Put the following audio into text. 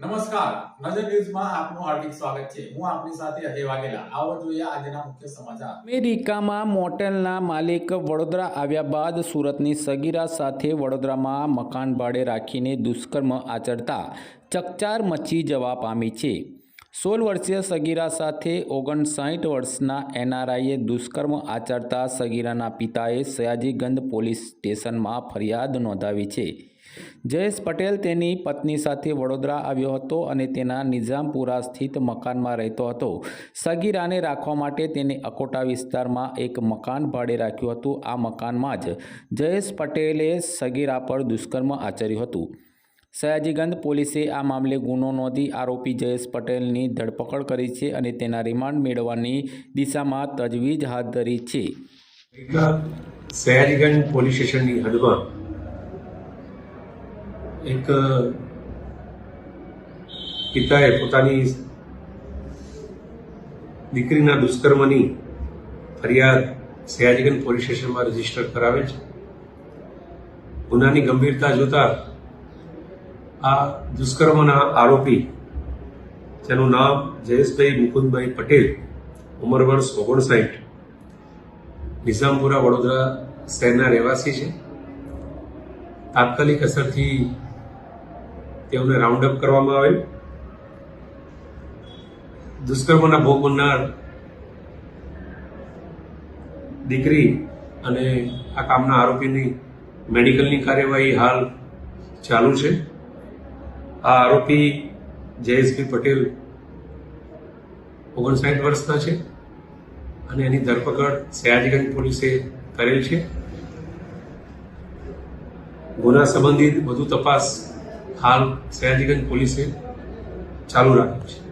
નમસ્કાર. નજર ન્યૂઝમાં આપનું હાર્દિક સ્વાગત છે. હું આપની સાથે અજય વાઘેલા. આવો જોઈએ આજના મુખ્ય સમાચાર. અમેરિકામાં મોટેલના માલિક વડોદરા આવ્યા બાદ સુરતની સગીરા સાથે વડોદરામાં મકાન ભાડે રાખીને દુષ્કર્મ આચરતા ચકચાર મચી જવા પામી છે. સોળ વર્ષીય સગીરા સાથે ઓગણસાઠ વર્ષના એનઆરઆઈએ દુષ્કર્મ આચરતા સગીરાના પિતાએ સયાજીગંજ પોલીસ સ્ટેશનમાં ફરિયાદ નોંધાવી છે. જયેશ પટેલ તેની પત્ની સાથે વડોદરા આવ્યો હતો અને તેના નિઝામપુરા સ્થિત મકાનમાં રહેતો હતો. સગીરાને રાખવા માટે તેને અકોટા વિસ્તારમાં એક મકાન ભાડે રાખ્યું હતું. આ મકાનમાં જ જયેશ પટેલે સગીરા પર દુષ્કર્મ આચર્યું હતું. સયાજીગંજ પોલીસે આ મામલે ગુનો નોંધી આરોપી જયેશ પટેલની ધરપકડ કરી છે અને તેના રિમાન્ડ મેળવવાની દિશામાં તજવીજ હાથ ધરી છે. સયાજીગંજ પોલીસ સ્ટેશનની હદમાં એક પિતાએ પોતાની દીકરીના દુષ્કર્મની ફરિયાદ સયાજીગંજ પોલીસ સ્ટેશનમાં રજિસ્ટર કરાવે છે. ગુનાની ગંભીરતા જોતા આ દુષ્કર્મના આરોપી, જેનું નામ જયેશભાઈ મુકુંદભાઈ પટેલ, ઉંમર વર્ષ ઓગણસાઠ, નિઝામપુરા વડોદરા શહેરના રહેવાસી છે. તાત્કાલિક અસરથી તેઓને રાઉન્ડ અપ કરવામાં આવેલ. દુષ્કર્મના ભોગ બનનાર દીકરી અને આ કામના આરોપીની મેડિકલની કાર્યવાહી હાલ ચાલુ છે. આ આરોપી જયેશભાઈ પટેલ ઓગણસાઠ વર્ષના છે અને એની ધરપકડ સયાજીગંજ પોલીસે કરેલ છે. ગુના સંબંધિત વધુ તપાસ હાલ સયાજીગંજ પોલીસે ચાલુ રાખ્યું છે.